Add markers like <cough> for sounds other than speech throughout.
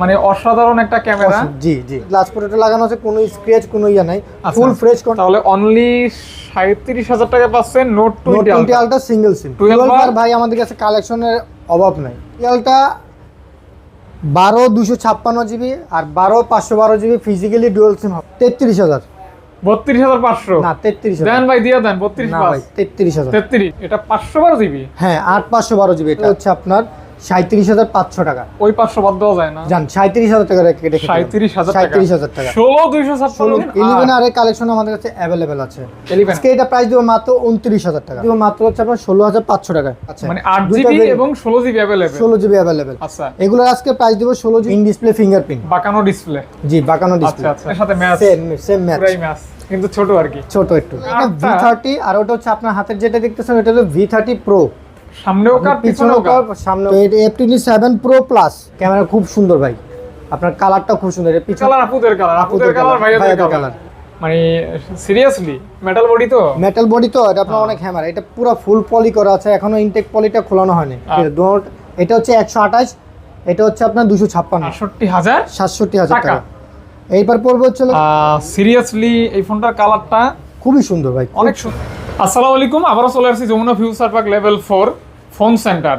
মানে অসাধারণ একটা ক্যামেরা। জি জি। গ্লাস প্রোটেক্টর লাগানো আছে কোনো স্ক্র্যাচ কোনো ইয়া নাই। আচ্ছা। ফুল ফ্রেশ তাহলে অনলি সাঁত্রিশ হাজার টাকা পাচ্ছেন Note Note twenty twenty Ultra single SIM 12 বার? আর ভাই আমাদের কাছে কালেকশনের অভাব নাই। বারো দুশো ছাপ্পান্ন জিবি আর বারো পাঁচশো বারো জিবি ফিজিক্যালি ডুয়েল সিম হবে। তেত্রিশ হাজার। বত্রিশ হাজার পাঁচশো? না তেত্রিশ দেন হাজার ভাই দিয়ে দেন বত্রিশ ভাই তেত্রিশ হাজার। তেত্রিশ এটা পাঁচশো বারো জিবি হ্যাঁ আট পাঁচশো বারো জিবি এটা হচ্ছে আপনার সাঁত্রিশ হাজার পাঁচশো টাকা। ওই পাঁচশো বাদ দেওয়া যায় না। জান সাঁত্রিশ হাজার টাকা রেখে রেখে সাঁত্রিশ হাজার সাঁত্রিশ হাজার টাকা। ষোলো দুইশো ছাপ্পান্ন। ইলেভেন আর কালেকশন আমাদের কাছে অ্যাভেলেবেল আছে। আজকে এটা প্রাইস দেবো মাত্র উনত্রিশ হাজার টাকা। দেবো মাত্র হচ্ছে আপনার ষোলো হাজার পাঁচশো টাকা। আচ্ছা। মানে আট জিবি এবং ষোলো জিবি অ্যাভেলেবেল ষোলো জিবি অ্যাভেলেবেল আচ্ছা। এগুলোর আজকে প্রাইস দেবো ষোলো জিবি। ইন ডিসপ্লে ফিঙ্গারপ্রিন্ট বাঁকানো ডিসপ্লে জি বাঁকানো ডিসপ্লে আচ্ছা সাথে ম্যাচ সেম সেম ম্যাচ কিন্তু ছোট আর কি। ছোট একটু। ভি থার্টি আর ওটা হচ্ছে আপনার হাতের যেটা দেখতেছেন ওটা হলো ভি থার্টি প্রো সামনেও কার পিছনেও কার? সামনে F twenty seven Pro Plus camera খুব সুন্দর ভাই। আপনার কালারটা খুব সুন্দর। এর পিছনে কালার আপুদের কালার আপুদের কালার ভাইয়াদের কালার মানে সিরিয়াসলি মেটাল বডি তো? মেটাল বডি তো এটা আপনার অনেক হ্যামার এটা পুরো ফুল পলি করা আছে। এখনও ইনটেক পলিটা খোলানো হয়নি। আচ্ছা। এটা হচ্ছে একশো আঠাশ। এটা হচ্ছে আপনার দুশো ছাপ্পান্ন। আটষট্টি হাজার সাতষট্টি হাজার টাকা। টাকা। এইবার পড়বে হচ্ছে সিরিয়াসলি এই ফোনটার কালারটা খুবই সুন্দর ভাই। অনেক সুন্দর আসসালামু আলাইকুম। আবারও চলে আসছি Jamuna Future Park level four phone centre.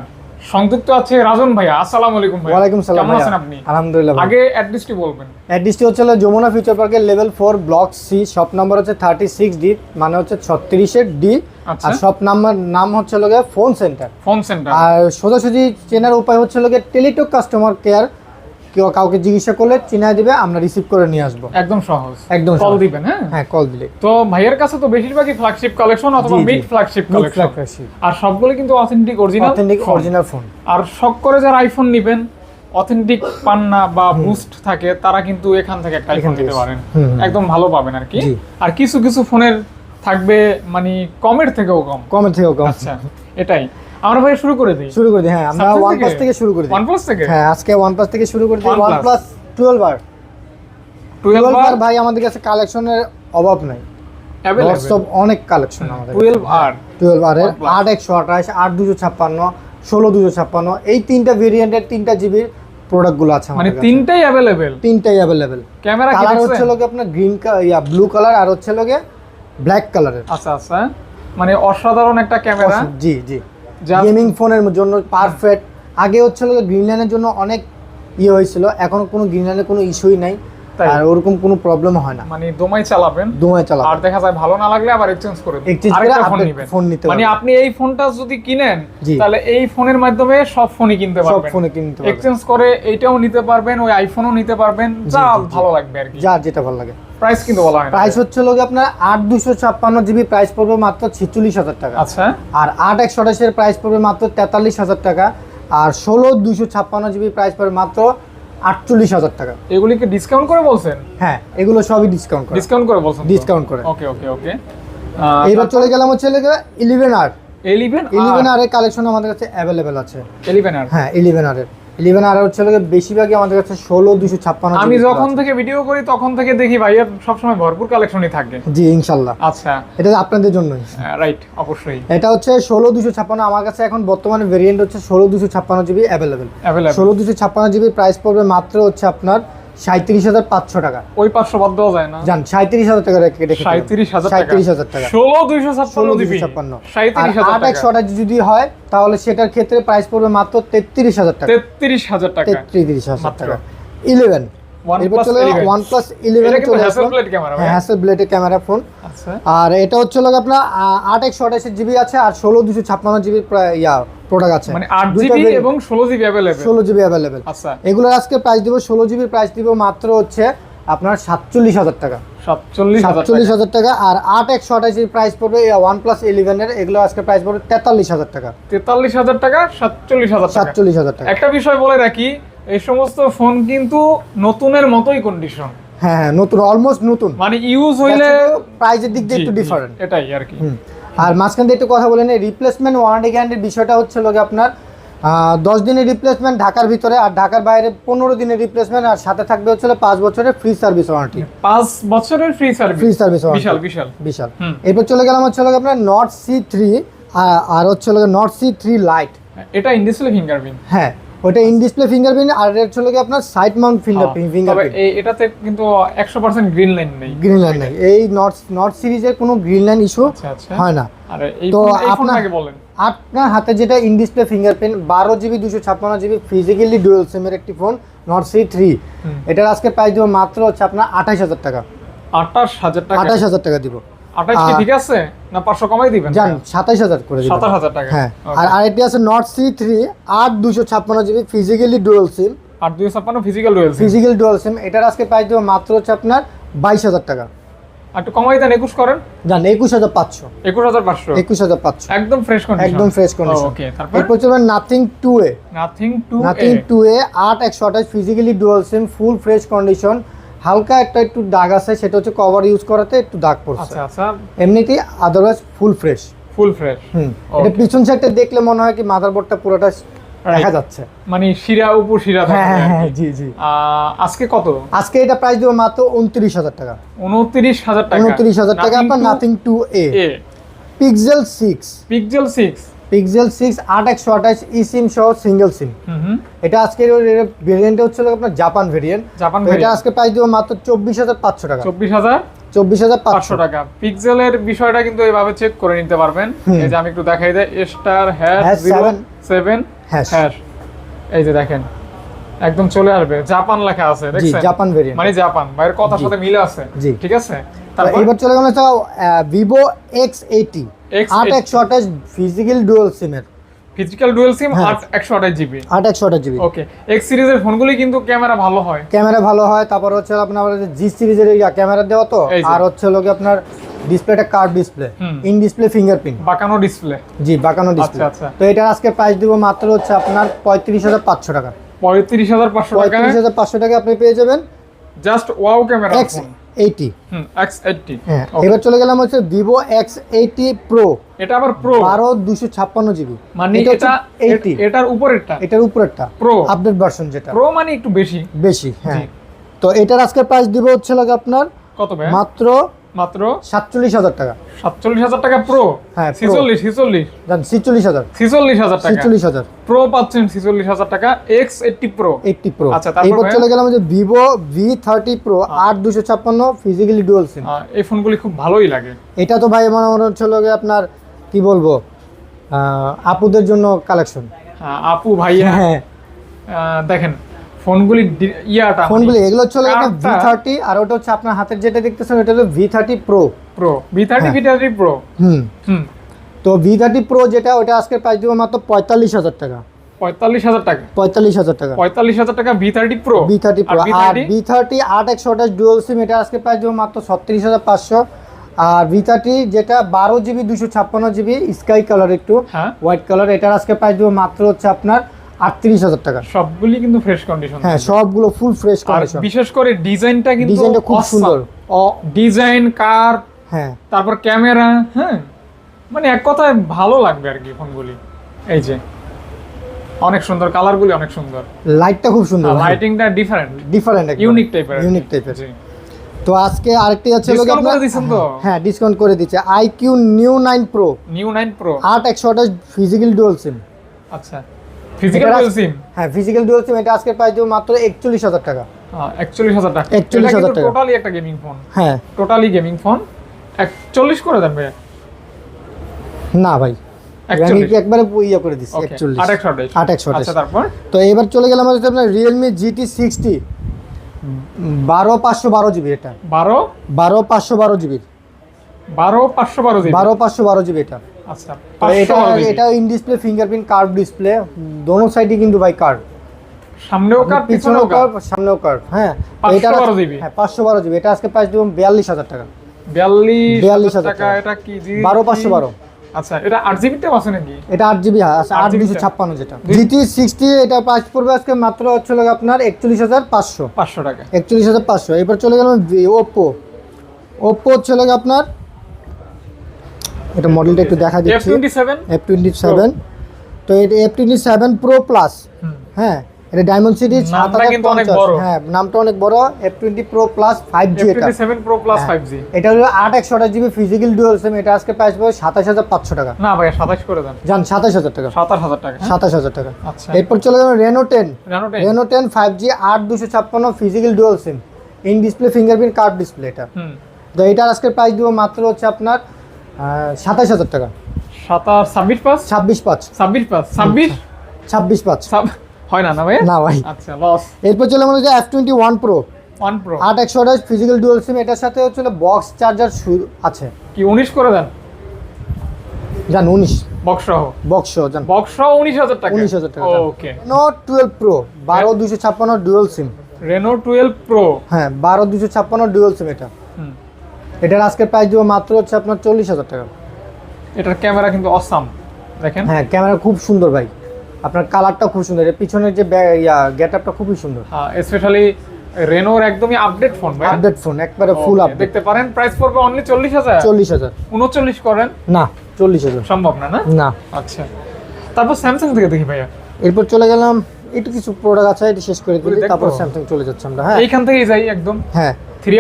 সংযুক্ত আছে রাজন ভাইয়া। আসসালামু আলাইকুম ভাইয়া। ওয়ালাইকুম সালাম কেমন আছেন আপনি? আলহামদুলিল্লাহ আগে অ্যাড্রেসটি বলবেন। অ্যাড্রেসটি হচ্ছে যমুনা ফিউচার পার্কের level four block C shop number হচ্ছে থার্টি সিক্স ডি মানে হচ্ছে ছত্রিশের ডি আচ্ছা। আর শপ নাম্বার নাম হচ্ছে লোকে ফোন সেন্টার ফোন সেন্টার আর সোজাসুজি চেনার উপায় হচ্ছে লোকে টেলিটক কাস্টমার কেয়ার কেউ কাউকে জিজ্ঞাসা করলে চিনায় দিবে আমরা রিসিভ করে নিয়ে আসব। একদম সহজ। একদম কল দিবেন হ্যাঁ? হ্যাঁ কল দিলে। তো ভাইয়ের কাছে তো বেশিরভাগই ফ্ল্যাগশিপ কালেকশন অথবা। মিড ফ্ল্যাগশিপ কালেকশন আর সবগুলো কিন্তু authentic original authentic original phone আর শখ করে যারা আইফোন নিবেন অথেন্টিক পান না বা বুস্ট থাকে তারা কিন্তু এখান থেকে একটা আইফোন নিতে পারেন। একদম ভালো পাবেন আর কি। আর কিছু কিছু ফোনের থাকবে মানে কমের থেকেও কম। কমের থেকেও কম। আচ্ছা এটাই। আমরা ভাই শুরু করে দিই। শুরু করে দিই হ্যাঁ আমরা ওয়ান থেকে? শুরু করে দিই। OnePlus থেকে? হ্যাঁ আজকে ওয়ান প্লাস থেকে শুরু করে দিই। OnePlus। ওয়ান প্লাস টুয়েলভ আর 12 টুয়েলভ আর আর ভাই আমাদের কাছে কালেকশনের অভাব নাই। সব অনেক কালেকশন আমাদের 12 আর টুয়েলভ আর এর OnePlus। আট একশো আঠাশ আট দুশো ছাপ্পান্ন ষোলো দুশো ছাপ্পান্ন এই তিনটা ভেরিয়েন্টের তিনটা জিবির প্রোডাক্টগুলো আছে মানে তিনটাই অ্যাভেলেবেল তিনটাই অ্যাভেলেবেল ক্যামেরা কালার হচ্ছে লোকে আপনার গ্রিন ইয়া ব্লু কালার আর হচ্ছে লোকে ব্ল্যাক কালারের আচ্ছা আচ্ছা। মানে অসাধারণ একটা ক্যামেরা জি জি। গেমিং ফোনের জন্য পারফেক্ট আগে হচ্ছিল গ্রিনল্যান্ডের গ্রিন জন্য অনেক ইয়ে হয়েছিল, এখন কোনো গ্রিনল্যান্ডের কোনো ইস্যুই নাই? আর ওরকম কোনো প্রবলেম হয় না। মানে দোমাই চালাবেন দুমায় চালা আর দেখা যায় ভালো না লাগলে আবার এক্সচেঞ্জ করে আরেকটা ফোন নিবেন। ফোন নিতে মানে আপনি এই ফোনটা যদি কিনেন তাহলে এই ফোনের মাধ্যমে সব ফোনই কিনতে সব পারবেন। ফোনে কিনতে পারবেন। এক্সচেঞ্জ করে এইটাও নিতে পারবেন ওই আইফোনও নিতে পারবেন যা। ভালো লাগবে আর কি। যার যেটা ভালো লাগে। প্রাইস কিন্তু বলা হয় প্রাইস হচ্ছে লোকে আপনার আট দুশো ছাপ্পান্ন জিবি প্রাইস পড়বে মাত্র ছিচল্লিশ হাজার টাকা। আচ্ছা। আর আট একশো আঠাশের প্রাইস পড়বে মাত্র তেতাল্লিশ হাজার টাকা। আর ষোলো দুশো ছাপ্পান্ন জিবি প্রাইস পড়বে মাত্র আটচল্লিশ হাজার টাকা। এগুলিকে ডিসকাউন্ট করে বলছেন? হ্যাঁ এগুলো সবই ডিসকাউন্ট করে। ডিসকাউন্ট করে বলছেন ডিসকাউন্ট করে। ওকে ওকে ওকে এবার চলে গেলাম হচ্ছে ইলেভেন আর 11 ইলেভেন আর এর কালেকশন আমাদের কাছে অ্যাভেলেবেল আছে। 11 আর হ্যাঁ ইলেভেন আর এর। ইলেভেন আর হচ্ছে লোকে বেশিরভাগই আমাদের কাছে ষোলো দুশো ছাপ্পান্ন আমি যখন থেকে ভিডিও করি তখন থেকে দেখি ভাইয়া সবসময় ভরপুর কালেকশনই থাকে। জি ইনশাল্লাহ। আচ্ছা। এটা আপনাদের জন্যই। রাইট অবশ্যই। এটা হচ্ছে ষোলো দুশো ছাপ্পান্ন। আমার কাছে এখন বর্তমানে ভেরিয়েন্ট হচ্ছে ষোলো দুশো ছাপ্পান্ন জিবি অ্যাভেলেবেল ষোলো দুশো ছাপ্পান্ন জিবি প্রাইস পড়বে মাত্র হচ্ছে আপনার সাঁত্রিশ হাজার পাঁচশো টাকা। ওই পাঁচশো বাদ দেওয়া যায় না। জান সাঁত্রিশ হাজার টাকা রেখে সাঁত্রিশ হাজার টাকা। সাঁত্রিশ হাজার টাকা। ষোলো দুইশো ষোলো জিবি ছাপ্পান্ন। আট একশো আঠাশ যদি হয় তাহলে সেটার ক্ষেত্রে প্রাইস পড়বে মাত্র তেত্রিশ হাজার টাকা। তেত্রিশ হাজার টাকা। তেত্রিশ হাজার। টাকা। Eleven OnePlus 11। হ্যাঁ ক্যামেরা ফোন আচ্ছা। আর এটা হচ্ছে লোক আপনার আট একশো আঠাশের জিবি আছে আর ষোলো দুশো ছাপ্পান্ন জিবি ইয়া প্রোডাক্ট আছে। মানে জিবি এবং জিবি জিবি আচ্ছা। এগুলোর আজকে প্রাইস দিব ষোলো জিবি প্রাইস দিব মাত্র হচ্ছে আপনার সাতচল্লিশ হাজার টাকা। সাতচল্লিশ হাজার সাতচল্লিশ হাজার টাকা আর আট একশো আঠাশের প্রাইস পড়বে ওয়ান প্লাস ইলেভেনের এগুলো আজকে প্রাইস পড়বে তেতাল্লিশ হাজার টাকা। তেতাল্লিশ হাজার টাকা সাতচল্লিশ হাজার টাকা। সাতচল্লিশ হাজার টাকা। একটা বিষয় বলে রাখি এই সমস্ত ফোন কিন্তু নতুনের মতোই কন্ডিশন হ্যাঁ হ্যাঁ নতুন অলমোস্ট নতুন। মানে ইউজ হইলে প্রাইসের দিক দিয়ে একটু ডিফারেন্ট এটাই আর কি। আর মাঝখান দিয়ে একটু কথা বলেন রিপ্লেসমেন্ট ওয়ারেন্টি গ্যারান্টির বিষয়টা হচ্ছে লোকে আপনার দশ দিনের রিপ্লেসমেন্ট ঢাকার ভিতরে আর ঢাকার বাইরে পনেরো দিনের রিপ্লেসমেন্ট আর সাথে থাকবে হচ্ছে পাঁচ বছরের ফ্রি সার্ভিস ওয়ারেন্টি পাঁচ বছরের ফ্রি সার্ভিস ফ্রি সার্ভিস বিশাল বিশাল। বিশাল। এরপর চলে গেলাম হচ্ছে হলো আপনার নট সি থ্রি আর হচ্ছে হলো নট সি থ্রি লাইট এটা ইনডিসপ্লে ফিঙ্গারপ্রিন্ট হ্যাঁ ওটা ইন ডিসপ্লে ফিঙ্গারপ্রিন্ট আর এটা হচ্ছে কি আপনার সাইড মাউন্ট তবে ফিঙ্গারপ্রিন্ট এই এটাতে কিন্তু একশো পার্সেন্ট গ্রিন লাইন নেই। গ্রিন লাইন নাই। এই নর্থ নর্থ সিরিজের কোনো গ্রিন লাইন ইস্যু হয় না। আর এই তো আপনার- বলেন। আপনার হাতে যেটা ইন ডিসপ্লে ফিঙ্গারপ্রিন্ট বারো জিবি দুশো ছাপ্পান্ন জিবি ফিজিক্যালি ডুয়েল সিমের একটি ফোন নট সি থ্রি। এটার আজকে প্রাইস দিব মাত্র হচ্ছে আপনার আঠাশ হাজার টাকা। আঠাশ হাজার টাকা। আঠাশ হাজার টাকা দিব। আঠাশ কি ঠিক আছে? না পাঁচশো কমাই দিবেন? জান সাতাশ হাজার করে দিব সাতাশ হাজার টাকা। হ্যাঁ আর আরেকটি আছে নট সি থ্রি আট দুশো জিবি ফিজিক্যালি ডুয়েল সিম আর দুই ছাপ্পান্ন ফিজিক্যাল রয়েছে ফিজিক্যাল ডুয়েল সিম এটার আজকে প্রাইস দিব মাত্র হচ্ছে আপনার বাইশ হাজার টাকা। আর একটু কমাই দেন একুশ করেন। জান একুশ হাজার পাঁচশো। একুশ হাজার পাঁচশো। একুশ হাজার পাঁচশো। একদম ফ্রেশ কন্ডিশন একদম ফ্রেশ কন্ডিশন ওকে তারপর? এরপর চলবে Nothing two A Nothing two Nothing two A আট একশো আঠাশ physically dual SIM full fresh condition হালকা একটা একটু দাগ আছে সেটা হচ্ছে কভার ইউজ করাতে একটু দাগ পড়ছে। আচ্ছা আচ্ছা। এমনিতেই otherwise full fresh full fresh হুম। এটা পিছন সাইডটা দেখলে মনে হয় কি মাদারবোর্ডটা পুরোটা দেখা যাচ্ছে। মানে শিরা উপর শিরা হ্যাঁ থাকে হ্যাঁ হ্যাঁ জি জি। আজকে কত? আজকে এটা প্রাইস দেবো মাত্র উনত্রিশ হাজার টাকা। উনত্রিশ হাজার টাকা। উনত্রিশ হাজার টাকা আপনার Nothing two A A Pixel six Pixel six Pixel six আট একশো আঠাশ ই সিম সহ সিঙ্গেল সিম এটা আজকের ভেরিয়েন্টটা হচ্ছে আপনার জাপান ভেরিয়েন্ট জাপান এটা আজকে প্রাইস দেবো মাত্র চব্বিশ হাজার পাঁচশো টাকা। চব্বিশ হাজার? চব্বিশ হাজার পাঁচশো। টাকা। পিক্সেলের বিষয়টা কিন্তু এইভাবে চেক করে নিতে পারবেন। এই যে আমি একটু দেখাই দেয় স্টার হ্যাশ সেভেন হ্যাঁ হ্যাশ এই যে দেখেন একদম চলে আসবে। জাপান লেখা আছে দেখছেন? জাপান ভেরিয়েন্ট মানে জাপান ভাইয়ের কথার সাথে মিলে আছে। জি। ঠিক আছে? তারপর? এবার চলে গেল ভিভো এক্স এইটি X80 আট একশো আঠাশ ফিজিক্যাল ডুয়েল সিমের ফিজিক্যাল ডুয়েল সিম হ্যাঁ। আট একশো আঠাশ জিবি আট একশো আঠাশ জিবি ওকে এক্স সিরিজের ফোনগুলি কিন্তু ক্যামেরা ভালো হয়। ক্যামেরা ভালো হয় তারপর হচ্ছে আপনার জি সিরিজের ক্যামেরা দেওয়া তো আর হচ্ছে লোকে আপনার ডিসপ্লেটা ডিসপ্লে ইন ডিসপ্লে ফিঙ্গারপ্রিন্ট বাঁকানো ডিসপ্লে জি বাঁকানো ডিসপ্লে আচ্ছা। তো এটা আজকে প্রাইস দিব মাত্র হচ্ছে আপনার পঁয়ত্রিশ হাজার পাঁচশো টাকা। পঁয়ত্রিশ হাজার পাঁচশো টাকা। পঁয়ত্রিশ হাজার পাঁচশো টাকা আপনি পেয়ে যাবেন। Just wow camera X eighty X eighty হ্যাঁ এবার চলে গেলাম হচ্ছে ভিভো এক্স এইটি প্রো এটা আবার প্রো বারো দুশো ছাপ্পান্ন জিবি। মানে এটা এইটি এটার উপরেরটা। এটার উপরেরটা। প্রো আপডেট ভার্সন যেটা। প্রো মানে একটু বেশি। বেশি হ্যাঁ। তো এটার আজকে প্রাইস দিব হচ্ছে লাগে আপনার কত মাত্র মাত্র সাতচল্লিশ হাজার টাকা। সাতচল্লিশ হাজার টাকা প্রো হ্যাঁ। ছিচল্লিশ ছিচল্লিশ? জান ছিচল্লিশ হাজার। ছিচল্লিশ হাজার টাকা। ছিচল্লিশ হাজার। প্রো পাচ্ছেন ছিচল্লিশ হাজার টাকা X eighty Pro eighty Pro আচ্ছা, তারপর চলে গেলাম যে ভিভো ভি থার্টি প্রো আট দুশো ছাপ্পান্ন ফিজিক্যালি ডুয়াল সিম এই ফোনগুলি খুব ভালোই লাগে। এটা তো ভাই মনে মনে হচ্ছে লগে আপনার কি বলব আপুদের জন্য কালেকশন হ্যাঁ, আপু ভাইয়া। হ্যাঁ। দেখেন ফোনগুলি ইয়াটা ফোনগুলি এগুলো হচ্ছে ভি থার্টি আর ওটা হচ্ছে আপনার হাতের যেটা দেখতেছেন ওটা হলো V thirty Pro Pro V thirty V thirty Pro হুম। হুম। তো ভি থার্টি প্রো যেটা ওটা আজকে প্রাইস দিব মাত্র পঁয়তাল্লিশ হাজার টাকা। পঁয়তাল্লিশ হাজার টাকা। পঁয়তাল্লিশ হাজার টাকা। পঁয়তাল্লিশ হাজার টাকা V thirty Pro V thirty Pro আর বি থার্টি আট একশো আঠাশ ডুয়েল সিম এটা আজকে প্রাইস দেবো মাত্র ছত্রিশ হাজার পাঁচশো। আর ভি থার্টি যেটা বারো জিবি দুশো ছাপ্পান্ন জিবি স্কাই কালার একটু হ্যাঁ। হোয়াইট কালার এটার আজকে প্রাইস দেবো মাত্র হচ্ছে আপনার আটত্রিশ হাজার টাকা। সবগুলি কিন্তু ফ্রেশ কন্ডিশন হ্যাঁ সবগুলো ফুল ফ্রেশ কন্ডিশন বিশেষ করে ডিজাইনটা কিন্তু ডিজাইনটা খুব সুন্দর। ডিজাইন কার হ্যাঁ। তারপর ক্যামেরা হ্যাঁ। মানে এক কথায় ভালো লাগবে আর কি ফোনগুলি এই যে অনেক সুন্দর কালারগুলি অনেক সুন্দর। লাইটটা খুব সুন্দর লাইটিংটা ডিফারেন্ট ডিফারেন্ট ইউনিক টাইপের ইউনিক টাইপের তো আজকে আরেকটি আছে দিছেন তো? হ্যাঁ ডিসকাউন্ট করে দিচ্ছে। IQOO Neo nine Pro Neo nine Pro আট একশো আঠাশ ফিজিক্যাল ডুয়াল সিম আচ্ছা। ফিজিক্যাল এটার সিম হ্যাঁ ফিজিক্যাল ডুয়াল সিম এটা আজকে প্রাইস দেবো মাত্র একচল্লিশ হাজার টাকা। একচল্লিশ হাজার টাকা। 41,000 টাকা। টোটালি একটা গেমিং ফোন হ্যাঁ। টোটালি গেমিং ফোন একচল্লিশ করে দেন ভাই না ভাই। একবারে ইয়ে করে দিচ্ছি ওকে একচল্লিশ। আট একশো আঠাশ। আট একশো আঠাশ। আচ্ছা তারপর? তো এবার চলে গেলাম হচ্ছে আপনার রিয়েলমি জিটি সিক্সটি বারো পাঁচশো বারো জিবি এটা। বারো? বারো পাঁচশো বারো জিবি। বারো পাঁচশো বারো জিবি। বারো পাঁচশো বারো জিবি এটা। আচ্ছা এটা এটা in display fingerprint curve display দোনো সাইডে কিন্তু ভাই কার্ভ সামনেও কার পিছনেও পিছনেও কার্ভ সামনেও কার্ভ হ্যাঁ। 512 GB হ্যাঁ জিবি। এটা আজকে প্রাইস দেবো টাকা। বিয়াল্লিশ 42,000 টাকা। এটা কি জি আচ্ছা আছে নাকি? জিবি আছে আট 8 GB দুশো টা। ছাপ্পান্ন যেটা। জিটি এটা প্রাইস পড়বে আজকে মাত্র হচ্ছে হলো আপনার একচল্লিশ হাজার পাঁচশো। পাঁচশো টাকা। একচল্লিশ হাজার পাঁচশো। এবার চলে গেলাম ওপ্পো ওপ্পো হচ্ছে হলো গিয়ে আপনার এটা মডেলটা একটু দেখা দিচ্ছি। এফ টোয়েন্টি সেভেন তো এটা F twenty seven Pro Plus হ্যাঁ এটা ডায়মন্ড সিটি নামটা কিন্তু অনেক বড়। হ্যাঁ নামটা অনেক বড় F twenty Pro Plus five G এটা। সেভেন প্রো প্লাস হ্যাঁ। ফাইভ জি এটা হলো আট একশো আঠাশ জিবি ফিজিক্যাল ডুয়াল সিম এটা আজকে প্রাইস পাবে সাতাশ হাজার পাঁচশো টাকা। না ভাই সাতাশ করে দেন। যান সাতাশ হাজার টাকা। সাতাশ হাজার টাকা? সাতাশ হাজার টাকা। আচ্ছা। এরপর চলে যাবে Reno ten Reno ten five G আট দুশো ছাপ্পান্ন physical dual SIM in display fingerprint curved display এটা। হুম। তো এটার আজকে প্রাইস দিব মাত্র হচ্ছে আপনার সাতাশ হাজার টাকা। সাতাশ ছাব্বিশ পাঁচ? ছাব্বিশ পাঁচ। ছাব্বিশ পাঁচ। ছাব্বিশ? ছাব্বিশ পাঁচ। হয় না না ভাই? না ভাই। আচ্ছা লস এরপর চলে মনে হচ্ছে F twenty one Pro one Pro আট একশো আঠাশ ফিজিক্যাল ডুয়াল সিম এটার সাথে হচ্ছে বক্স চার্জার আছে। কি উনিশ করে দেন? জান উনিশ। বক্স সহ বক্স জান। বক্স সহ উনিশ হাজার টাকা। 19,000 টাকা। ওকে নোট টুয়েলভ প্রো বারো দুশো ছাপ্পান্ন dual SIM Reno twelve Pro হ্যাঁ বারো দুশো ছাপ্পান্ন ডুয়াল সিম এটা। এটার আজকের প্রাইস দিব মাত্র হচ্ছে আপনার চল্লিশ হাজার টাকা। এটার ক্যামেরা কিন্তু অসাম দেখেন। হ্যাঁ ক্যামেরা খুব সুন্দর ভাই। আপনার কালারটা খুব সুন্দর। এর পিছনের যে ইয়া গেট আপটা খুবই সুন্দর। হ্যাঁ স্পেশালি রেনোর একদমই আপডেট ফোন ভাই আপডেট ফোন একবারে ফুল আপডেট দেখতে পারেন প্রাইস পড়বে অনলি চল্লিশ হাজার। চল্লিশ হাজার। উনচল্লিশ করেন। না চল্লিশ হাজার। সম্ভব না না? না। আচ্ছা। তারপর স্যামসাং থেকে দেখি ভাইয়া। এরপর চলে গেলাম একটু কিছু প্রোডাক্ট আছে এটা শেষ করে দিই তারপর স্যামসাং চলে যাচ্ছে আমরা হ্যাঁ? এইখান থেকেই যাই একদম। হ্যাঁ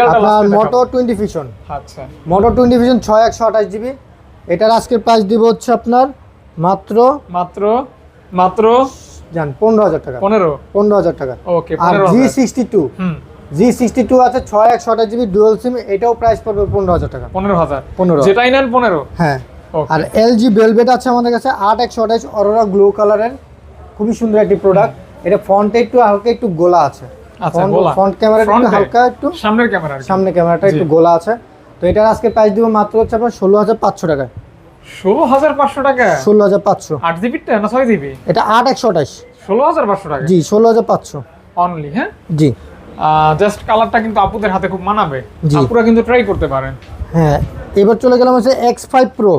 আপনার মোটো টোয়েন্টি ভিশন আচ্ছা। মোটো টোয়েন্টি ভিশন ছয় একশো আঠাশ জিবি এটার আজকের প্রাইস দিব হচ্ছে আপনার মাত্র মাত্র মাত্র জান পনেরো হাজার টাকা। পনেরো? পনেরো হাজার টাকা। ওকে আর জি সিক্সটি টু হুম। জি সিক্সটি টু আছে ছয় একশো আঠাশ জিবি ডুয়েল সিম এটাও প্রাইস পড়বে পনেরো হাজার টাকা। পনেরো হাজার। পনেরো। যেটাই নেন পনেরো। হ্যাঁ। আর এলজি ভেলভেট আছে আমাদের কাছে আট একশো আঠাশ অরোরা গ্লো কালারের খুবই সুন্দর একটি প্রোডাক্ট এটা ফ্রন্টে একটু হালকা একটু গোলা আছে। আচ্ছা ফ্রন্ট ক্যামেরা একটু হালকা একটু সামনের ক্যামেরা সামনে ক্যামেরাটা একটু গোলা আছে। তো এটার আজকে প্রাইস দিব মাত্র হচ্ছে আপনার ষোলো হাজার পাঁচশো টাকা ষোলো হাজার পাঁচশো টাকা ষোলো হাজার পাঁচশো। আট জিবিটা না ছয় জিবি? এটা আট একশো আঠাশ। ষোলো হাজার পাঁচশো টাকা জি ষোলো হাজার পাঁচশো। অনলি হ্যাঁ? জি। জাস্ট কালারটা কিন্তু আপুদের হাতে খুব মানাবে। জি। আপুরা কিন্তু ট্রাই করতে পারেন। হ্যাঁ এবার চলে গেলাম হচ্ছে X five Pro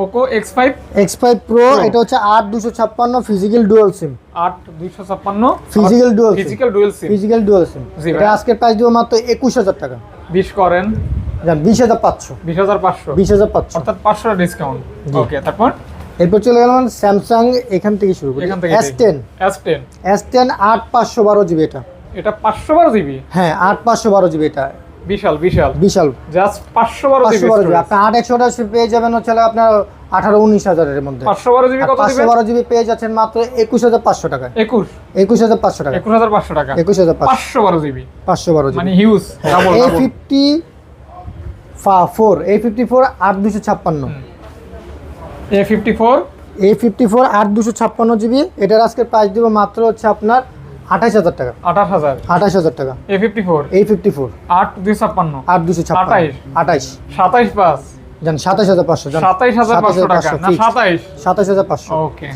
Poco X five X five Pro এটা হচ্ছে আট দুশো ছাপ্পান্ন ফিজিক্যাল ডুয়াল সিম আট দুইশো ছাপ্পান্ন? Physical dual physical dual SIM physical dual SIM এটা আজকের প্রাইস দিব মাত্র একুশ হাজার টাকা। বিশ করেন। বিশ হাজার পাঁচশো। বিশ হাজার পাঁচশো। বিশ হাজার পাঁচশো। অর্থাৎ পাঁচশো ডিসকাউন্ট ওকে তারপর? এরপর চলে গেলাম স্যামসাং এখান থেকে শুরু করি। S ten S ten S ten আট পাঁচশো বারো জিবি এটা। এটা পাঁচশো বারো জিবি হ্যাঁ আট পাঁচশো বারো জিবি এটা। বিশাল বিশাল। বিশাল। জাস্ট পাঁচশো বারো পাঁচশো জিবি আপনি আট একশো পেয়ে যাবেন হচ্ছে আপনার আঠারো উনিশ হাজারের মধ্যে। পাঁচশো বারো জিবি কত দিবেন? বারো জিবি পেয়ে যাচ্ছেন মাত্র একুশ হাজার পাঁচশো টাকায়। একুশ। একুশ হাজার পাঁচশো টাকা একুশ হাজার পাঁচশো টাকা। একুশ হাজার পাঁচশো। পাঁচশো বারো জিবি পাঁচশো বারো জিবি মানে huge double A double fifty four A fifty four আট দুশো ছাপ্পান্ন। A fifty four A fifty four আট দুশো ছাপ্পান্ন জিবি এটার আজকের প্রাইস দিব মাত্র হচ্ছে আপনার আঠাশ হাজার টাকা। আঠাশ হাজার। আঠাশ হাজার টাকা। এ ফিফটি ফোর এই ফিফটি ফোর আট দুই ছাপ্পান্ন। আট দুশো আঠাইশ। আঠাইশ। সাতাইশ পাঁচ। জান হাজার পাঁচশো সাতাইশ হাজার পাঁচশো সাতাইশ হাজার পাঁচশো ওকে।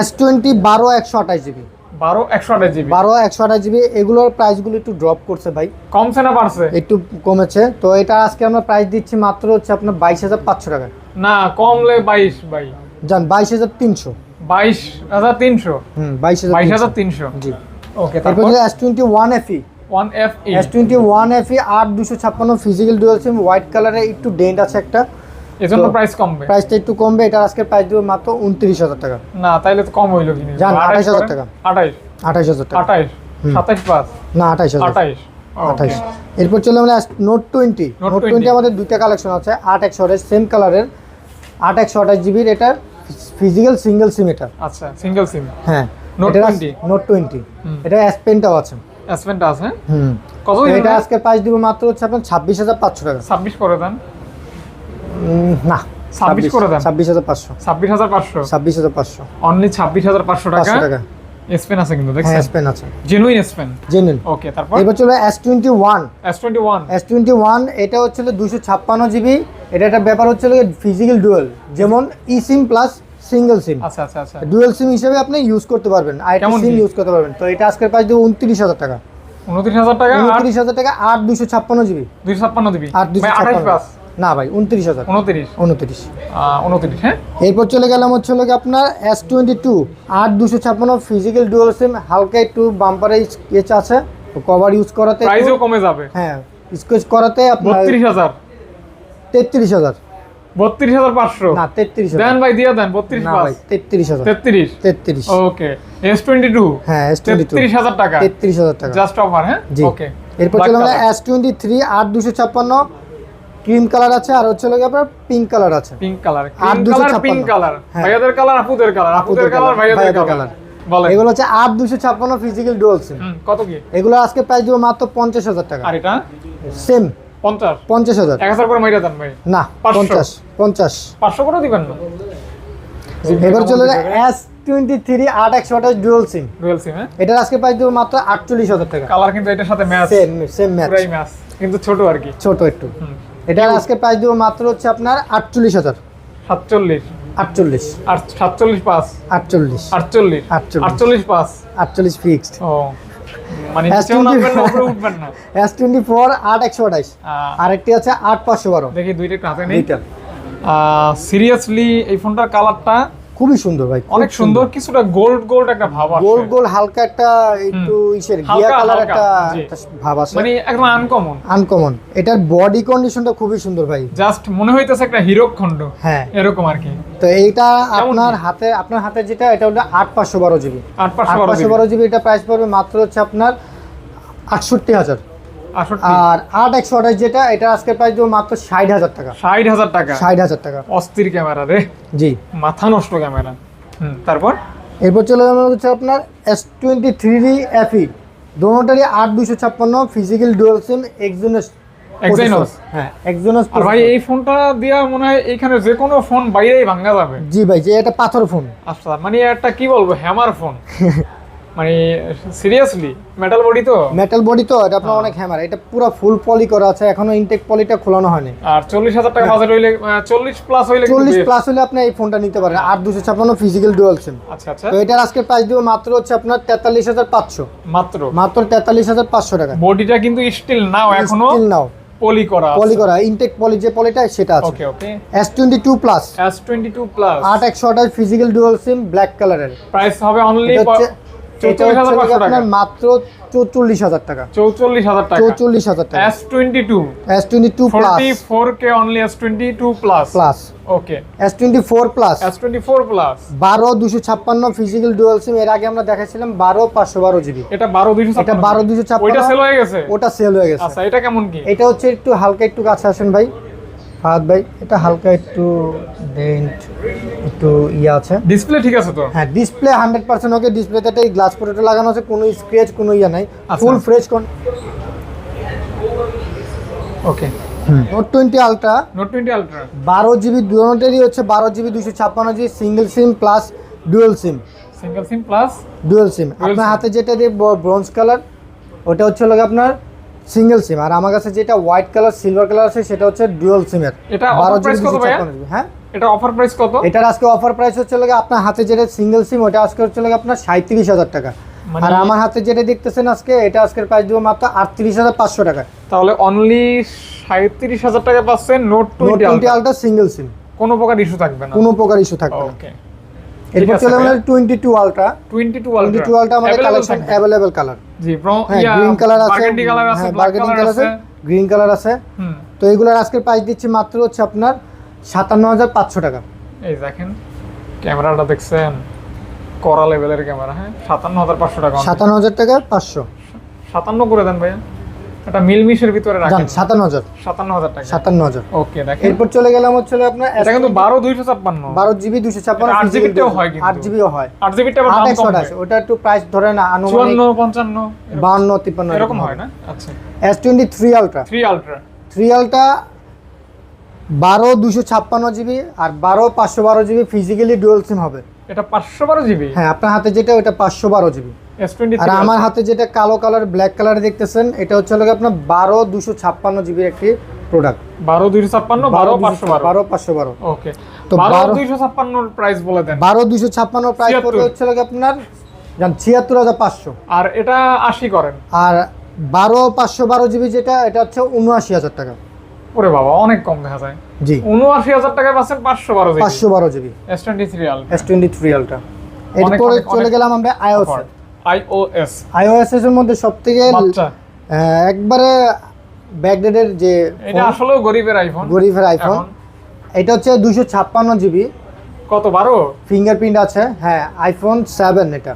এস টোয়েন্টি বারো একশো আঠাশ জিবি। বারো একশো আঠাশ জিবি। বারো একশো আঠাশ জিবি এগুলোর প্রাইসগুলো একটু ড্রপ করছে ভাই। কমছে না পারছে একটু কমেছে। তো এটা আজকে আমরা প্রাইস দিচ্ছি মাত্র হচ্ছে আপনার বাইশ হাজার পাঁচশো টাকা না কমলে বাইশ জান বাইশ হাজার তিনশো। বাইশ হাজার তিনশো? হুম বাইশ হাজার তিনশো। জি। ওকে তারপর? তারপর S twenty one FE one F E S twenty one FE আট দুশো ছাপ্পান্ন ফিজিক্যাল ডুয়েল সিম হোয়াইট কালারে একটু ডেন্ট আছে একটা। এজন্য প্রাইস কমবে? প্রাইসটা একটু কমবে এটা আজকে প্রাইস দেবো মাত্র উনত্রিশ হাজার টাকা। না তাইলে তো কম হইল কিনে যান, 28,000 টাকা। আঠাইশ আঠাশ হাজার টাকা। পাঁচ না আঠাশ হাজার। আঠাশ এরপর চলে আমরা নোট টোয়েন্টি নোট টোয়েন্টি আমাদের দুইটা কালেকশন আছে আট একশো আঠাশ সেম কালারের আট একশো আঠাশ জিবির এটা ফিজিক্যাল সিঙ্গেল সিম এটা। আচ্ছা সিঙ্গেল সিম হ্যাঁ। 20 নোট টোয়েন্টি হুম। এটা এস পেনটাও আছে। এসপেনটা আছে? হুম। কত এটা আজকে প্রাইস দিব মাত্র হচ্ছে আপনার ছাব্বিশ হাজার পাঁচশো টাকা। ছাব্বিশ করে দেন। না। 26 করে দেন। ছাব্বিশ হাজার পাঁচশো। ছাব্বিশ হাজার পাঁচশো? ছাব্বিশ হাজার পাঁচশো। অনলি ছাব্বিশ হাজার পাঁচশো টাকা? আছে কিন্তু দেখছেন? আছে। জেনুইন জেনুইন ওকে তারপর? এবার চলে এটা হচ্ছে দুশো ছাপ্পান্ন জিবি এটা একটা ব্যাপার হচ্ছে ফিজিক্যাল ডুয়েল যেমন ই সিম প্লাস সিঙ্গেল সিম আচ্ছা আচ্ছা আচ্ছা। ডুয়েল সিম হিসেবে আপনি ইউজ করতে পারবেন। কেমন সিম ইউজ করতে পারবেন। তো এটা আজকের প্রাইস দেবো উনত্রিশ হাজার টাকা। উনত্রিশ হাজার টাকা আর উনত্রিশ হাজার টাকা আট দুশো ছাপ্পান্ন জিবি। দুইশো ছাপ্পান্ন দিবি আট দুশো ছাপ্পান্ন। না ভাই উনত্রিশ হাজার। উনত্রিশ? উনত্রিশ। উনত্রিশ হ্যাঁ? এরপর চলে গেলাম হচ্ছে হলো গিয়ে আপনার এস টোয়েন্টি টু আট দুশো ছাপ্পান্ন ফিজিক্যাল ডুয়েল সিম হালকা একটু বাম্পারে স্কেচ আছে। কভার ইউজ করাতে প্রাইসও কমে যাবে। হ্যাঁ স্কেচ করাতে আপনার বত্রিশ হাজার। তেত্রিশ হাজার। বত্রিশ হাজার পাঁচশো। না তেত্রিশ দেন হাজার ভাই দিয়ে দেন বত্রিশ না পাঁচ ভাই তেত্রিশ হাজার। তেত্রিশ? তেত্রিশ। ওকে এস টোয়েন্টি টু হ্যাঁ এস তেত্রিশ হাজার টাকা। তেত্রিশ হাজার টাকা। জাস্ট অফার হ্যাঁ? ওকে এরপর চলে আমরা এস টোয়েন্টি থ্রি আট দুশো ছাপ্পান্ন। ক্রিম কালার আছে আর হচ্ছে আপনার পিঙ্ক কালার আছে। পিঙ্ক কালার আট দুশো পিঙ্ক কালার। ভাইয়াদের কালার আপুদের কালার আপুদের কালার ভাইয়াদের ভাইয়াদের কালার এগুলো হচ্ছে আট দুশো ছাপ্পান্ন ফিজিক্যাল ডুয়াল সিম কত কি? এগুলো আজকে প্রাইস দিব মাত্র পঞ্চাশ হাজার টাকা। আর এটা? সেম পঞ্চাশ? পঞ্চাশ হাজার। এক হাজার করে মাইরা দেন ভাই। না পাঁচশো। পঞ্চাশ পঞ্চাশ। পাঁচশো করে দিবেন না? এবার চলে এস টোয়েন্টি থ্রি আট একশো আঠাশ ডুয়াল সিম ডুয়েল সিম হ্যাঁ? এটার আজকে প্রাইস দিব মাত্র আটচল্লিশ হাজার টাকা। কালার কিন্তু এটার সাথে ম্যাচ সেম সেম ম্যাচ পুরাই ম্যাচ কিন্তু ছোট আর কি। ছোট একটু। এটার আজকে প্রাইস দিব মাত্র হচ্ছে আপনার আটচল্লিশ হাজার। সাতচল্লিশ। আটচল্লিশ। সাতচল্লিশ পাঁচ। আটচল্লিশ। আটচল্লিশ। আটচল্লিশ। আটচল্লিশ পাঁচ। আটচল্লিশ ফিক্সড ও। মানে S20 নিচেও নামবেন না উপরে উঠবেন না। এস টোয়েন্টি ফোর আট একশো আঠাইশ আরেকটি আছে আট পাঁচশো বারো। দেখি দুইটা একটু হাতে নেই। সিরিয়াসলি এই ফোনটার কালারটা খুবই সুন্দর ভাই অনেক সুন্দর কিছুটা গোল্ড গোল্ড একটা ভাব আছে গোল গোল হালকা একটা একটু ইসের গিয়া কালার একটা ভাব আছে মানে একদম আনকমন আনকমন এটার বডি কন্ডিশনটা খুবই সুন্দর ভাই। জাস্ট মনে হইতেছে একটা হিরো খন্ড হ্যাঁ। এরকম আর কি। তো এইটা আপনার হাতে আপনার হাতে যেটা এটা হলো আট পাঁচশো বারো জিবি। আট পাঁচশো আট বারো পাঁচশো বারো জিবি এটা প্রাইস পড়বে মাত্র হচ্ছে আপনার আটষট্টি হাজার। আর আট একশো আঠাশ যেটা এটা আজকে প্রাইস দেবো মাত্র ষাট হাজার টাকা। ষাট হাজার টাকা? ষাট হাজার টাকা। অস্থির ক্যামেরা রে। জি। মাথা নষ্ট ক্যামেরা হুম তারপর? এরপর চলে যাবে হচ্ছে আপনার এস টোয়েন্টি থ্রি এফই দোনোটারই আট দুশো ছাপ্পান্ন ফিজিক্যাল ডুয়াল সিম এক্সোনাস? হ্যাঁ আর ভাই এই ফোনটা দিয়া মনে হয় এখানে যে কোনো ফোন বাইরেই ভাঙা যাবে। জি ভাই যে এটা পাথর ফোন আচ্ছা মানে কি বলব হ্যামার ফোন <laughs> মানে সিরিয়াসলি মেটাল বডি তো? মেটাল বডি তো এটা আপনার হ্যাঁ। অনেক হ্যামার এটা পুরো ফুল পলি করা আছে এখনও ইনটেক পলিটা খোলানো হয়নি। আর চল্লিশ হাজার টাকা বাজেট হইলে চল্লিশ প্লাস হইলে কিন্তু চল্লিশ best। প্লাস হলে আপনি এই ফোনটা নিতে পারেন দুশো ছাপ্পান্ন ফিজিক্যাল ডুয়াল সিম আচ্ছা আচ্ছা। তো এটার আজকে প্রাইস দিব মাত্র হচ্ছে আপনার তেতাল্লিশ হাজার পাঁচশো। মাত্র? মাত্র তেতাল্লিশ হাজার পাঁচশো টাকা। বডিটা কিন্তু স্টিল নাও এখনও Still নাও পলি করা পলি করা ইনটেক পলি যে পলিটা সেটা আছে। Okay okay S twenty two Plus S twenty two Plus আট একশো আঠাশ ফিজিক্যাল ডুয়াল সিম ব্ল্যাক কালারের প্রাইস হবে অনলি এটা হচ্ছে এটা চৌচল্লিশ হচ্ছে হাজার পাঁচশো টাকা। আপনার মাত্র চৌচল্লিশ হাজার টাকা। চৌচল্লিশ হাজার টাকা। চৌচল্লিশ হাজার টাকা। S twenty two S twenty two plus four K only S twenty two plus plus okay S twenty four plus S twenty four plus বারো দুশো ছাপ্পান্ন ফিজিক্যাল ডুয়াল সিম এর আগে আমরা দেখাচ্ছিলাম বারো পাঁচশো বারো জিবি। এটা বারো এটা বারো দুশো ওইটা ছাপ্পান্ন সেল হয়ে গেছে। ওটা সেল হয়ে গেছে। আচ্ছা এটা কেমন কি? এটা হচ্ছে একটু হালকা একটু কাছে আসেন ভাই। ফাহাদ ভাই এটা হালকা একটু ডেন্ট একটু ইয়ে আছে। ডিসপ্লে ঠিক আছে তো? হ্যাঁ ডিসপ্লে হান্ড্রেড পার্সেন্ট ওকে ডিসপ্লেতে এই গ্লাস প্রোটেক্টর লাগানো আছে কোনো স্ক্র্যাচ কোনো ইয়ে নাই। ফুল ফ্রেশ কোন okay Note twenty Ultra Note twenty Ultra বারো জিবি দুটারই হচ্ছে বারো জিবি দুশো ছাপ্পান্ন GB single SIM plus dual SIM single SIM plus dual SIM আপনার হাতে যেটা দিয়ে ব্রোঞ্জ কালার ওটা হচ্ছে হলো গিয়ে আপনার সিঙ্গেল সিম। আর আমার কাছে যেটা হোয়াইট কালার সিলভার কালার আছে সেটা হচ্ছে ডুয়েল সিমের। এটা offer জিবি কত হ্যাঁ? এটা অফার প্রাইস কত? এটার আজকে অফার প্রাইস হচ্ছে লাগে আপনার হাতে যেটা সিঙ্গেল সিম ওটা আজকে হচ্ছে লাগে আপনার সাঁত্রিশ হাজার টাকা। মানে- আর আমার হাতে যেটা দেখতেছেন আজকে এটা আজকের প্রাইস দিব মাত্র আটত্রিশ হাজার পাঁচশো টাকা। তাহলে অনলি সাঁত্রিশ হাজার টাকা পাচ্ছেন Note Note twenty twenty Ultra single SIM কোনো প্রকার ইস্যু থাকবে না। কোনো প্রকার ইস্যু থাকবে না। ওকে এরপর চলে। আমাদের twenty two Ultra twenty two twenty two Ultra আমাদের কালেকশন অ্যাভেলেবেল কালার জি ব্রো হ্যাঁ গ্রিন কালার আছে। বার্গেন্ডি কালার আছে হ্যাঁ বার্গেন্ডি কালার আছে গ্রিন কালার আছে। হুম। তো এগুলোর আজকের প্রাইস দিচ্ছি মাত্র হচ্ছে আপনার সাতান্ন হাজার পাঁচশো টাকা। এই দেখেন ক্যামেরাটা দেখছেন? করা লেভেলের ক্যামেরা হ্যাঁ? সাতান্ন হাজার পাঁচশো টাকা only। সাতান্ন হাজার টাকা পাঁচশো। সাতান্ন করে দেন ভাইয়া। এটা মিলমিশের ভিতরে রাখেন। সাতান্ন হাজার। সাতান্ন হাজার টাকা। সাতান্ন হাজার। ওকে দেখেন। এরপর চলে গেলাম হচ্ছে আপনার এটা কিন্তু বারো দুইশো ছাপ্পান্ন। বারো জিবি দুশো ছাপ্পান্ন এটা 8GB তেও হয় কিন্তু। আট জিবিও হয়। আট জিবিটা আবার দাম কম। ওটা একটু প্রাইস ধরে না আনুমানিক পঞ্চান্ন বাহান্ন তিপ্পান্ন এরকম হয়। না? আচ্ছা। S twenty three Ultra three Ultra three Ultra বারো দুশো ছাপ্পান্ন জিবি আর বারো পাঁচশো বারো জিবি ফিজিক্যালি ডুয়েল সিম হবে। এটা পাঁচশো বারো জিবি? হ্যাঁ আপনার হাতে যেটা ওটা পাঁচশো বারো জিবি। আর আমার হাতে যেটা কালো কালার ব্ল্যাক কালার দেখতেছেন এটা হচ্ছে আপনার বারো দুশো ছাপ্পান্ন জিবির একটি প্রোডাক্ট বারো দুইশো ছাপ্পান্ন বারো পাঁচশো বারো। বারো পাঁচশো বারো। ওকে তো বারো দুইশো ছাপ্পান্নর প্রাইস বলে দেন। বারো দুশো ছাপ্পান্ন প্রাইস পড়বে হচ্ছে আপনার ছিয়াত্তর হাজার পাঁচশো। আর এটা আশি করেন। আর বারো পাঁচশো বারো জিবি যেটা এটা হচ্ছে উনআশি হাজার টাকা। ওরে বাবা অনেক কম দেখা যায়। জি। উনআশি হাজার টাকায় পাচ্ছেন পাঁচশো বারো জিবি। পাঁচশো বারো জিবি। এস টোয়েন্টি থ্রি আল এস টোয়েন্টি থ্রি আলট্রা এরপরে চলে গেলাম আমরা আইওএস আইওএস আইওএস এর মধ্যে সব থেকে একবারে ব্যাকডেটের যে এটা আসলেও গরিবের আইফোন গরিবের আইফোন এটা হচ্ছে দুশো ছাপ্পান্ন জিবি। কত বারো? ফিঙ্গারপ্রিন্ট আছে হ্যাঁ আইফোন সেভেন এটা।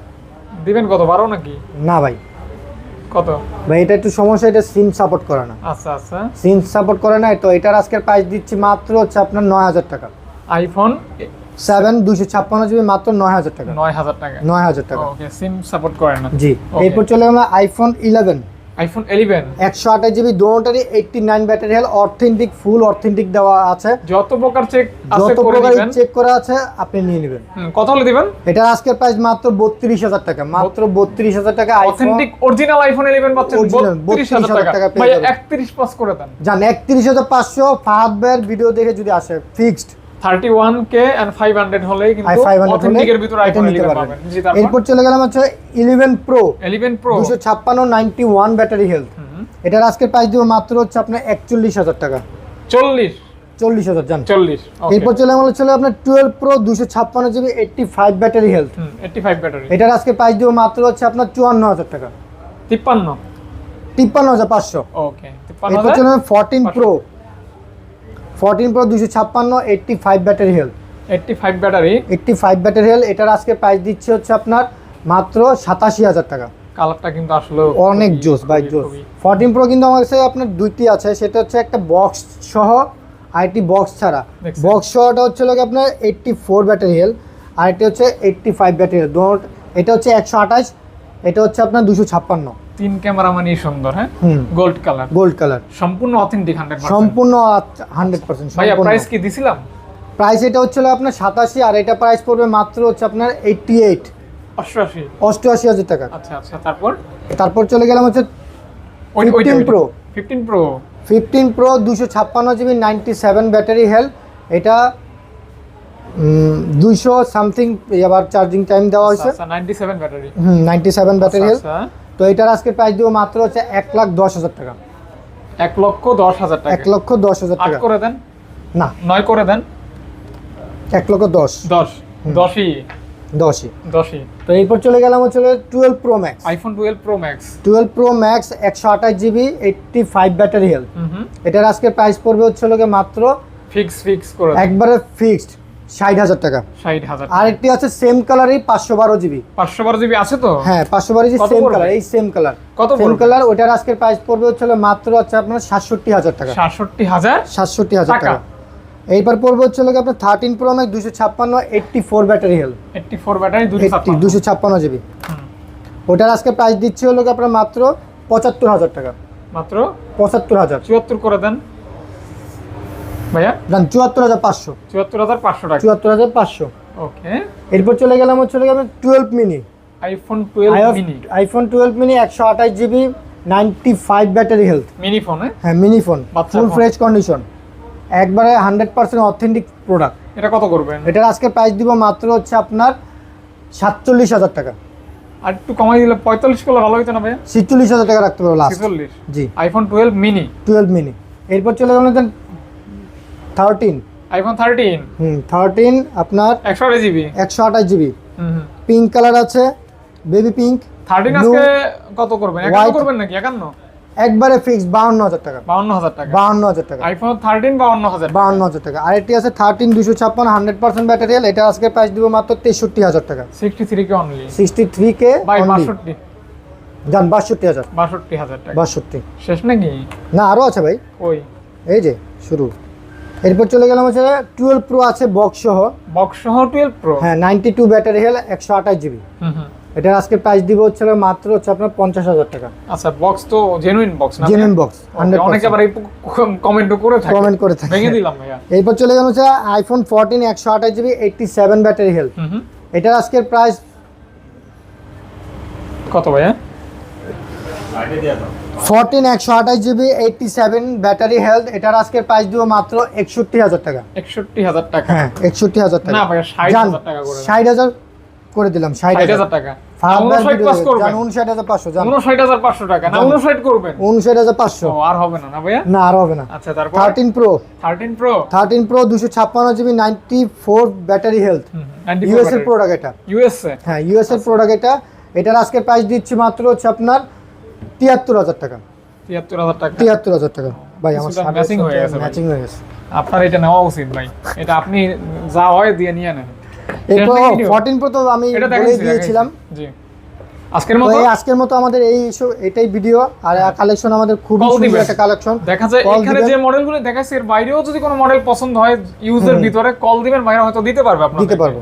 দিবেন কত বারো নাকি? না ভাই। কত? ভাই এটা একটু সমস্যা এটা সিম সাপোর্ট করে না। আচ্ছা আচ্ছা। সিম সাপোর্ট করে না তো এটার আজকের প্রাইস দিচ্ছি মাত্র হচ্ছে আপনার নয় হাজার টাকা। আইফোন সেভেন দুশো ছাপ্পান্ন জিবি মাত্র নয় হাজার টাকা। নয় হাজার টাকা। নয় হাজার টাকা। ওকে সিম সাপোর্ট করে না। জি এরপর চলে গেলাম আইফোন ইলেভেন আইফোন এলিভেন একশো আঠাশ GB দোটারই eighty nine battery health authentic full authentic দেওয়া আছে। যত প্রকার চেক আছে যত করে প্রকার চেক করা আছে আপনি নিয়ে নেবেন। কত হলে দিবেন? এটার আজকের প্রাইস মাত্র বত্রিশ হাজার টাকা। মাত্র বত্রিশ হাজার টাকা আইফোন অথেন্টিক অরিজিনাল আইফোন 11 পাচ্ছেন 32000 টাকা। 32,000 ভাই 31 পাস করে দেন। জান একত্রিশ হাজার পাঁচশো ফাহাদ ভাইয়ের ভিডিও দেখে যদি আসে ফিক্সড 31k এন্ড 500 হলেই কিন্তু অথেন্টিকের ভিতরে আইফোন নিতে পারবেন। পাবেন। জি তারপর? এরপর চলে গেলাম হচ্ছে ইলেভেন প্রো 11 প্রো দুশো ছাপ্পান্ন নাইনটি ওয়ান ব্যাটারি হেলথ এটার আজকের প্রাইস দিব মাত্র হচ্ছে আপনার একচল্লিশ হাজার টাকা। 40 চল্লিশ হাজার জান। 40 এরপর চলে আপনার টুয়েলভ প্রো দুশো ছাপ্পান্ন GB eighty five battery health 85 battery এটার আজকে প্রাইস দিব মাত্র হচ্ছে আপনার চুয়ান্ন হাজার টাকা। 53 তিপ্পান্ন হাজার পাঁচশো। ওকে এরপর চলে ফোরটিন প্রো ফোরটিন প্রো দুশো ছাপ্পান্ন eighty five battery health 85 battery eighty five battery health এটার আজকে প্রাইস দিচ্ছে হচ্ছে আপনার মাত্র সাতাশি হাজার টাকা। কালারটা কিন্তু আসলে অনেক জোস বাই জোস। ফোরটিন প্রো কিন্তু আমার কাছে আপনার দুইটি আছে সেটা হচ্ছে একটা বক্স সহ আইটি বক্স ছাড়া। বক্স সহটা হচ্ছে লোক আপনার এইটটি ফোর ব্যাটারি হেল আর এটা হচ্ছে এইটটি ফাইভ ব্যাটারি হেল এটা হচ্ছে একশো আঠাশ এটা হচ্ছে আপনার দুশো ছাপ্পান্ন। তিন ক্যামেরা মানে সুন্দর হ্যাঁ? গোল্ড কালার গোল্ড কালার সম্পূর্ণ অথেন্টিক 100% সম্পূর্ণ হান্ড্রেড পার্সেন্ট ভাইয়া প্রাইস কি দিছিলাম? প্রাইস এটা হচ্ছিল আপনার সাতাশি আর এটা প্রাইস পড়বে মাত্র হচ্ছে আপনার এইটটি এইট 88 অষ্টআশি হাজার টাকা। আচ্ছা আচ্ছা তারপর? তারপর চলে গেলাম হচ্ছে ওই ওইটা 15 Pro। 15 প্রো ফিফটিন প্রো দুশো ছাপ্পান্ন GB ninety seven battery health এটা দুইশো সামথিং আবার চার্জিং টাইম দেওয়া হয়েছে। আচ্ছা 97 ব্যাটারি হুম নাইনটি সেভেন ব্যাটারি হেলথ আচ্ছা। তো এটার আজকে প্রাইস দিব মাত্র হচ্ছে এক লাখ দশ হাজার টাকা। এক লক্ষ দশ হাজার টাকা। এক লক্ষ দশ হাজার টাকা। করে দেন। না। নয় করে দেন। এক লক্ষ দশ। দশ। দশই। দশই। দশই। তো এরপর চলে গেলাম হচ্ছে twelve Pro Max iPhone twelve Pro Max twelve Pro Max একশো আঠাশ GB eighty five battery health এটার আজকে প্রাইস পড়বে হচ্ছে লোকে মাত্র ফিক্স ফিক্স করে একবারে ফিক্সড ষাট হাজার টাকা। ষাট হাজার আরেকটি আছে সেম কালারই পাঁচশো বারো জিবি। পাঁচশো বারো জিবি আছে তো? হ্যাঁ পাঁচশো বারো সেম কালার এই সেম কালার কত সেম কালার ওটার আজকের প্রাইস পড়বে হচ্ছে মাত্র আপনার সাতষট্টি হাজার টাকা। সাতষট্টি হাজার? সাতষট্টি হাজার টাকা। এইবার পড়বে হচ্ছে হলো আপনার থার্টিন প্রো ম্যাক্স দুশো ছাপ্পান্ন eighty four battery health eighty four battery দুশো ছাপ্পান্ন জিবি। ওটার আজকে প্রাইস দিচ্ছে হলো আপনার মাত্র পঁচাত্তর হাজার টাকা। মাত্র? পঁচাত্তর হাজার। চুয়াত্তর করে দেন। ভাইয়া? জান চুয়াত্তর হাজার পাঁচশো। চুয়াত্তর হাজার পাঁচশো টাকা। চুয়াত্তর হাজার পাঁচশো। ওকে। এরপর চলে গেলাম হচ্ছে আপনার twelve mini iPhone twelve mini iPhone twelve mini একশো আঠাশ GB ninety five battery health mini ফোনে হ্যাঁ mini phone full fresh condition একবারে হান্ড্রেড পার্সেন্ট অথেন্টিক প্রোডাক্ট এটা কত করবেন? এটার আজকে প্রাইস দিব মাত্র হচ্ছে আপনার সাতচল্লিশ হাজার টাকা। আর একটু কমাই দিলে পঁয়তাল্লিশ করলে ভালো হতো না ভাইয়া? ছিচল্লিশ হাজার টাকা রাখতে পারব লাস্ট জি। IPhone twelve mini twelve mini এরপর চলে গেলেন থার্টিন আইফোন থার্টিন হুম থার্টিন আপনার একশো আঠাশ জিবি একশো আঠাশ জিবি হুম পিঙ্ক কালার আছে বেবি পিঙ্ক থার্টিন আজকে কত করবেন? একান্ন করবেন নাকি? একান্ন? একবারে ফিক্স বাউন্ন হাজার টাকা। বাউন্ন হাজার টাকা। বাউন্ন হাজার টাকা। আইফোন থার্টিন বাউন্ন হাজার বাউন্ন হাজার টাকা। আরেকটি আছে থার্টিন দুশো ছাপ্পান্ন হান্ড্রেড পার্সেন্ট ব্যাটারিয়াল এটা আজকে প্রাইস দিব মাত্র তেষট্টি হাজার টাকা। Sixty three K only sixty three K বাষট্টি। যান বাষট্টি হাজার। বাষট্টি হাজার টাকা। বাষট্টি। শেষ নাকি? না আরও আছে ভাই। ওই। এই যে শুরু। এরপর চলে গেলাম হচ্ছে টুয়েলভ প্রো আছে বক্স সহ। বক্স সহ টুয়েলভ প্রো হ্যাঁ নাইনটি টু ব্যাটারি হেল একশো আঠাশ জিবি এটার আজকে প্রাইস দিব হচ্ছে মাত্র হচ্ছে আপনার পঞ্চাশ হাজার টাকা। আচ্ছা বক্স তো জেনুইন বক্স না? জেনুইন বক্স অনেকে আবার এই কমেন্টও করে থাকে। কমেন্ট করে থাকে। ভেঙে দিলাম ভাইয়া। এরপর চলে গেলাম হচ্ছে আইফোন ফোরটিন একশো আঠাশ GB eighty seven battery health এটার আজকের প্রাইস কত ভাইয়া? ফোরটিন একশো আঠাশ GB eighty seven battery health এটার আজকের প্রাইস দিব মাত্র একষট্টি হাজার টাকা। একষট্টি হাজার টাকা। হ্যাঁ একষট্টি হাজার টাকা। ষাট হাজার টাকা করে দিলাম ষাট হাজার। টাকা। দুশো ছাপ্পান্ন GB ninety four battery health US এর প্রোডাক্ট এটা। হ্যাঁ ইউএস এর প্রোডাক্ট এটা। এটার আজকের প্রাইস দিচ্ছি মাত্র হচ্ছে আপনার তিয়াত্তর হাজার টাকা। তিয়াত্তর হাজার টাকা? তিয়াত্তর হাজার টাকা। ভাই আমার matching হয়ে গেছে ম্যাচিং হয়ে গেছে। আপনার এটা নেওয়া উচিত ভাই। এটা আপনি যা হয় দিয়ে নিয়ে নেন। এটা এটা নাকি video? ফোরটিন প্রো তো আমি বলে দিয়েছিলাম। জি। আজকের মতো? আজকের মতো আমাদের এই এটাই ভিডিও আর কালেকশন আমাদের খুবই সুন্দর একটা কালেকশন দেখা যায় এখানে যে মডেলগুলো দেখাচ্ছে এর বাইরেও যদি কোনো মডেল পছন্দ হয় ইউজের ভিতরে কল দিবেন ভাইরা হয়তো দিতে পারবে আপনাদের। দিতে পারব।